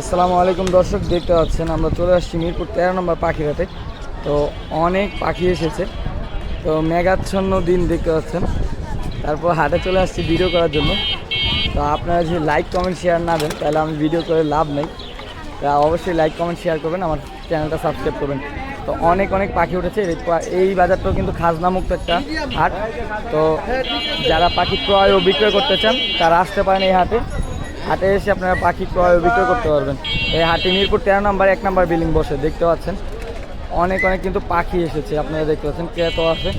আসসালামু আলাইকুম দর্শক, দেখতে পাচ্ছেন আমরা চলে আসছি মিরপুর তেরো নম্বর পাখিরাতে তো অনেক পাখি এসেছে। তো মেঘাচ্ছন্ন দিন দেখতে পাচ্ছেন। তারপর হাটে চলে আসছি ভিডিও করার জন্য। তো আপনারা যদি লাইক কমেন্ট শেয়ার না দেন, তাহলে আমি ভিডিও করে লাভ নেই। তা অবশ্যই লাইক কমেন্ট শেয়ার করবেন, আমার চ্যানেলটা সাবস্ক্রাইব করবেন। তো অনেক অনেক পাখি উঠেছে। এই বাজারটাও কিন্তু খাজনামুক্ত একটা হাট। তো যারা পাখি ক্রয় ও বিক্রয় করতে চান, তারা আসতে পারেন এই হাটে। হাটে এসে আপনারা পাখি ক্রয় বিক্রয় করতে পারবেন। এই হাটে মিরপুর তেরো নাম্বার, এক নাম্বার বিল্ডিং বসে, দেখতে পাচ্ছেন? অনেক অনেক কিন্তু পাখি এসেছে, আপনারা দেখতে পাচ্ছেন ক্রেতা আছে।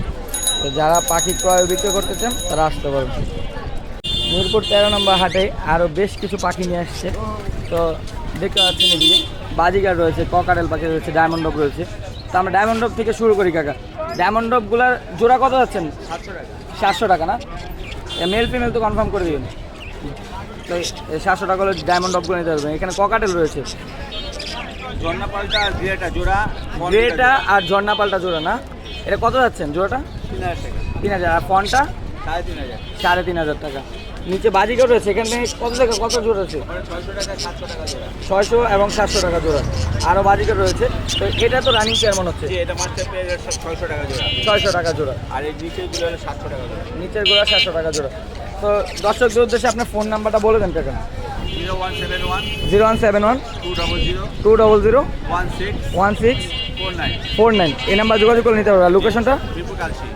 তো যারা পাখি ক্রয় বিক্রয় করতে চান, তারা আসতে পারবেন। মিরপুর তেরো নম্বর হাটে আরও বেশ কিছু পাখি নিয়ে আসছে। তো দেখতে পাচ্ছেন এদিকে, বাজিগার রয়েছে ককারেল পাখি রয়েছে, ডায়মন্ড ডব রয়েছে। তো আমরা ডায়মন্ড ডব থেকে শুরু করি, কাকা। ডায়মন্ড ডবগুলার জোড়া কত যাচ্ছেন? সাতশো টাকা। সাতশো টাকা না? মেল ফিমেল তো কনফার্ম করে দিবেন। সাতশো টাকা হলে ডায়মন্ড ডবগুলো নিতে পারবেন। এখানে ককাটেল রয়েছে? গ্রেটা জোড়া আর ঝর্ণা পাল্টা জোড়া না? এটা কত যাচ্ছেন জোড়াটা? তিন হাজার আর ফনটা সাড়ে তিন হাজার। টাকা। নিচে বাজিগার রয়েছে। এখানে কত টাকা কত জোড়া আছে? ছয়শো এবং সাতশো টাকা জোড়া। আরও বাজিকার রয়েছে। তো এটা তো রানিং চেয়ার মনে হচ্ছে। ছয়শো টাকা জোড়া। ছয়শো টাকা জোড়া। আর এই নিচেগুলো হলো সাতশো টাকা জোড়া। নিচের গোড়া সাতশো টাকা জোড়া। তো দর্শকদের উদ্দেশ্যে আপনার ফোন নাম্বারটা বলে দেন কাকা। Zero one seven one two double zero one six four nine. এই নাম্বার যোগাযোগ করে নিতে পারবে। লোকেশনটা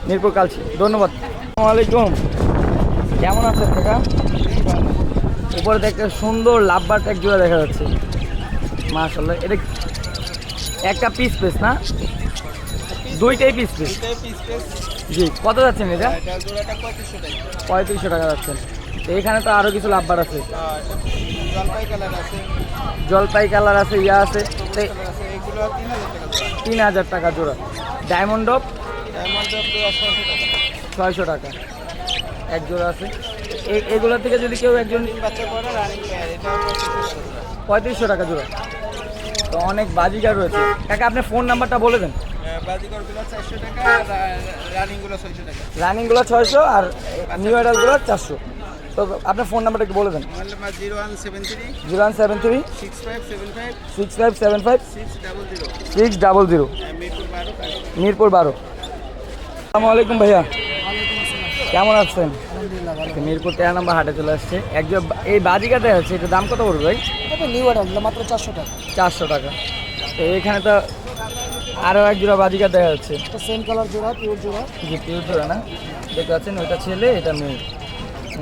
মিরপুর কালচি। ধন্যবাদ। আসসালামু আলাইকুম কেমন আছেন কাকা? উপরে দেখতে সুন্দর লাভবার ট্যাগ জোড়া দেখা যাচ্ছে। মাশাল্লাহ এটা একটা পিস পিস না? দুইটাই পিস পিস জি। কত যাচ্ছেন এটা? পঁয়ত্রিশশো টাকা যাচ্ছেন। তো এখানে তো আরও কিছু লাভবার আছে। জলপাই কালার আছে, ইয়া আছে। তিন হাজার টাকা জোড়া। ডায়মন্ড ছয়শো টাকা। এক জোড়া আছে। এগুলো থেকে যদি কেউ একজন পঁয়ত্রিশশো টাকা জোড়া। তো অনেক বাজিকার রয়েছে। কাকা আপনার ফোন নাম্বারটা বলে দেন। রানিংগুলো ছয়শো আর নিউ অ্যাডালগুলো চারশো। তো আপনার ফোন নাম্বারটা একটু বলে দেন। Zero one seven three zero one seven three six five seven five six five seven five six double zero six double zero Mirpur বারো আসসালামু আলাইকুম ভাইয়া। কেমন আছেন? মিরপুর তেরো নম্বর হাটে চলে আসছে। একজন এই বাজিকাটা আছে এটার দাম কত পড়বে ভাই? নিউ অর্ডার মাত্র চারশো টাকা। চারশো টাকা। তো এখানে তো আরও এক জোড়া বাজিকা দেখা যাচ্ছে। এটা সেম কালার জোড়া পিওর জোড়া। যে পিওর জোড়া না। দেখতে পাচ্ছেন ওইটা ছেলে এটা মেয়ে।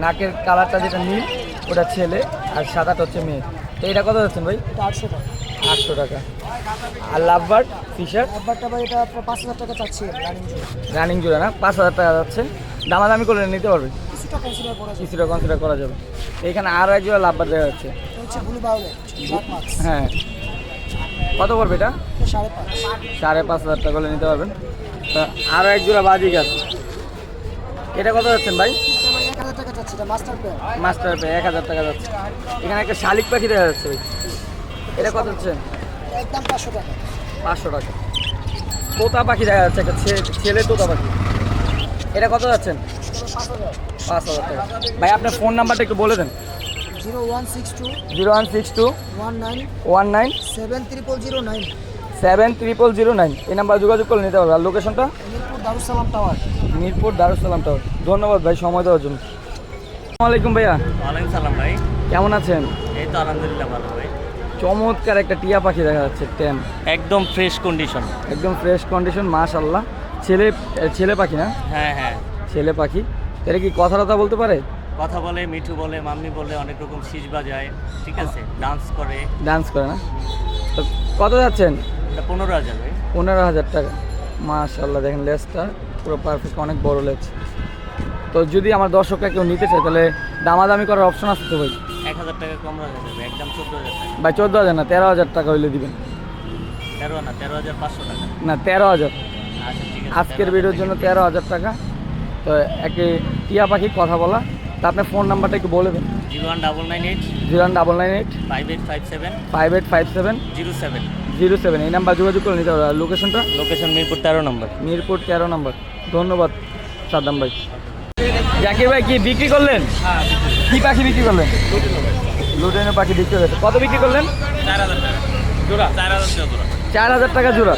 নাকের কালারটা যেটা নীল ওটা ছেলে আর সাদাটা হচ্ছে মেয়ে। তো এটা কত যাচ্ছেন ভাই? আটশো টাকা। আটশো টাকা। আর লাভবার্ড ফিশার একবারটা ভাই এটা পাঁচ হাজার টাকা চাচ্ছি রানিং জোড়া। রানিং জোড়া না পাঁচ হাজার টাকা যাচ্ছে। দামাদামি করে নিতে পারবে? কিছুটা কনসিডার করা যায় কিছুটা কনসিডার করা যাবে। এখানে আরও এক জোড়া লাভবার্ড দেখা যাচ্ছে। হচ্ছে ব্লু হ্যাঁ। কত পড়বে এটা? সাড়ে পাঁচ। হাজার টাকা করে নিতে পারবেন। তা আরও এক জোড়া বাজি গাছ এটা কত যাচ্ছেন ভাই? মাস্টার পে এক হাজার টাকা যাচ্ছে। এখানে একটা শালিক পাখি দেখা যাচ্ছে ভাই। এটা কত হচ্ছে একদম পাঁচশো টাকা। পাঁচশো টাকা। তোতা পাখি দেখা যাচ্ছে একটা ছেলে তোতা পাখি। এটা কত যাচ্ছেন? পাঁচ হাজার টাকা। ভাই আপনার ফোন নাম্বারটা একটু বলে দেন। Zero one six two zero one six two one nine one nine seven triple zero nine seven triple zero nine এই নাম্বার যোগাযোগ করে নিতে পারবে। আর লোকেশনটা মিরপুর দারুসালাম টাওয়ার মিরপুর দারুসালাম টাওয়ার ধন্যবাদ ভাই সময় দেওয়ার জন্য। ভাইয়া। ওয়ালাইকুম সালাম ভাই। কেমন আছেন? এই তো আলহামদুলিল্লাহ ভালো ভাই। চমৎকার একটা টিয়া পাখি দেখা যাচ্ছে ট্যাম একদম ফ্রেশ কন্ডিশন একদম ফ্রেশ কন্ডিশন মাশাল্লাহ ছেলে ছেলে পাখি না? হ্যাঁ হ্যাঁ। ছেলে পাখি। এটা কি কথা টথা বলতে পারে? কথা বলে মিঠু বলে মাম্মি বলে অনেক রকম শীষ বাজায় ঠিক আছে? ডান্স করে। ডান্স করে না? তো কত যাচ্ছেন? পনেরো হাজার পনেরো হাজার টাকা। মাশাল্লাহ দেখেন লেসটা পুরো পারফেক্ট অনেক বড় লেস। তো যদি আমার দর্শকরা কেউ নিতে চায় তাহলে দামাদামি করার অপশন আছে তো ভাই? এক হাজার টাকা কম রাখা যাবে একদম চোদ্দ হাজার টাকা। ভাই চোদ্দ হাজার না তেরো হাজার টাকা হইলে দিবেন। তেরো না তেরো হাজার পাঁচশো টাকা। না তেরো হাজার। আচ্ছা আজকের ভিডিওর জন্য তেরো হাজার টাকা। তো একে টিয়া পাখি কথা বলা তা আপনার ফোন নাম্বারটা একটু বলে দেন। Zero one double nine eight zero one double nine eight five eight five seven five eight five seven zero seven zero seven এই নাম্বার যোগাযোগ করে নিতে পারবে আর লোকেশনটা লোকেশন মিরপুর তেরো নম্বর। মিরপুর তেরো নম্বর। ধন্যবাদ সাদ্দাম ভাই। জাকির ভাই কি বিক্রি করলেন? কি পাখি বিক্রি করলেন? লুটেনের পাখি। বিক্রি করেছে কত বিক্রি করলেন? চার হাজার টাকা। জোড়া? চার হাজার টাকা জোড়া। চার হাজার টাকা জোড়া।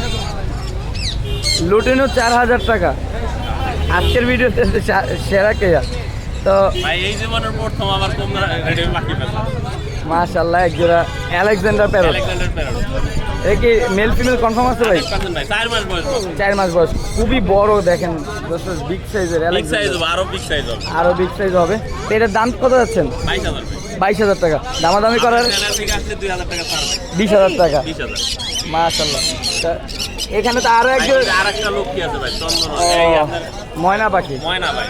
লুটিনো চার হাজার টাকা। আজকের ভিডিওতে সে- সেরা কেয়া তো ভাই এই জীবনের প্রথম আমার পেলাম মাশাল্লাহ এক জোড়া আলেকজান্ডার প্যারট। Alexander parrot. এ কি মেল ফিমেল কনফার্ম আছে ভাই? চার মাস বয়স। চার মাস বয়স। খুবই বড় দেখেন বিগ সাইজের বিগ সাইজ হবে আরও বিগ সাইজ হবে। আরও বিগ সাইজ হবে। তো এটার দাম কত যাচ্ছেন? বাইশ হাজার ভাই। বাইশ হাজার টাকা। দামাদামি করার বিশ হাজার টাকা। মাশাল্লাহ এখানে তো আরও একজন আর লোক কি আছে ভাই? চন্দন ও, এই আপনার ময়না পাখি। ময়না ভাই।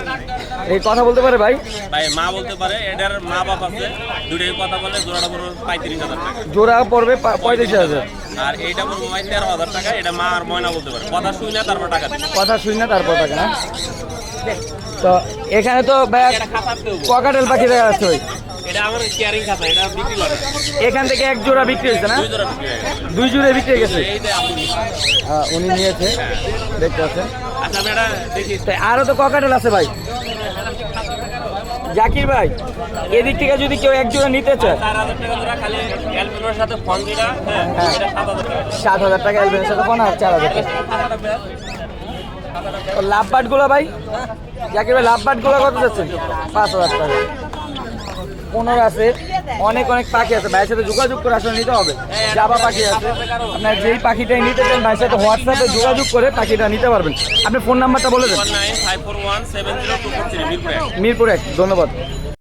এই কথা বলতে পারে ভাই? ভাই মা বলতে পারে এটার মা বাপ আছে দুটাই কথা বলে জোড়াটা পড়বে পঁয়ত্রিশ হাজার টাকা। জোড়া পড়বে পঁয়ত্রিশ হাজার। আর এইটা পড়বে ভাই তেরো হাজার টাকা এটা মা আর ময়না বলতে পারে। কথা শুই না তারপর টাকা কথা শুনি না তারপর টাকা না? তো এখানে তো ককাটেল পাখি দেখা যাচ্ছে ভাই এখান থেকে এক জোড়া বিক্রি হয়েছে না? দুই জোড়া বিক্রি হয়ে গেছে? হয়ে উনি নিয়েছে দেখতে পাচ্ছেন। আচ্ছা আরও তো ককাটেল আছে ভাই। জাকির ভাই এদিক থেকে যদি কেউ এক জোড়া নিতে চায়। সাত হাজার টাকা জোড়া সাথে ফোন হ্যাঁ হ্যাঁ। আর চার হাজার টাকা। খাতাটা লাভ বাটগুলো ভাই? জাকির ভাই লাভ বাটগুলো কত যাচ্ছে? পাঁচ হাজার টাকা। পনেরো আছে। অনেক অনেক পাখি আছে। ভাইয়ের সাথে যোগাযোগ করে আসলে নিতে হবে। জাবা পাখি আছে। আপনার যেই পাখিটাই নিতে চান ভাইয়ের সাথে হোয়াটসঅ্যাপে যোগাযোগ করে পাখিটা নিতে পারবেন। আপনি ফোন নাম্বারটা বলে দেন। মিরপুর এক ধন্যবাদ।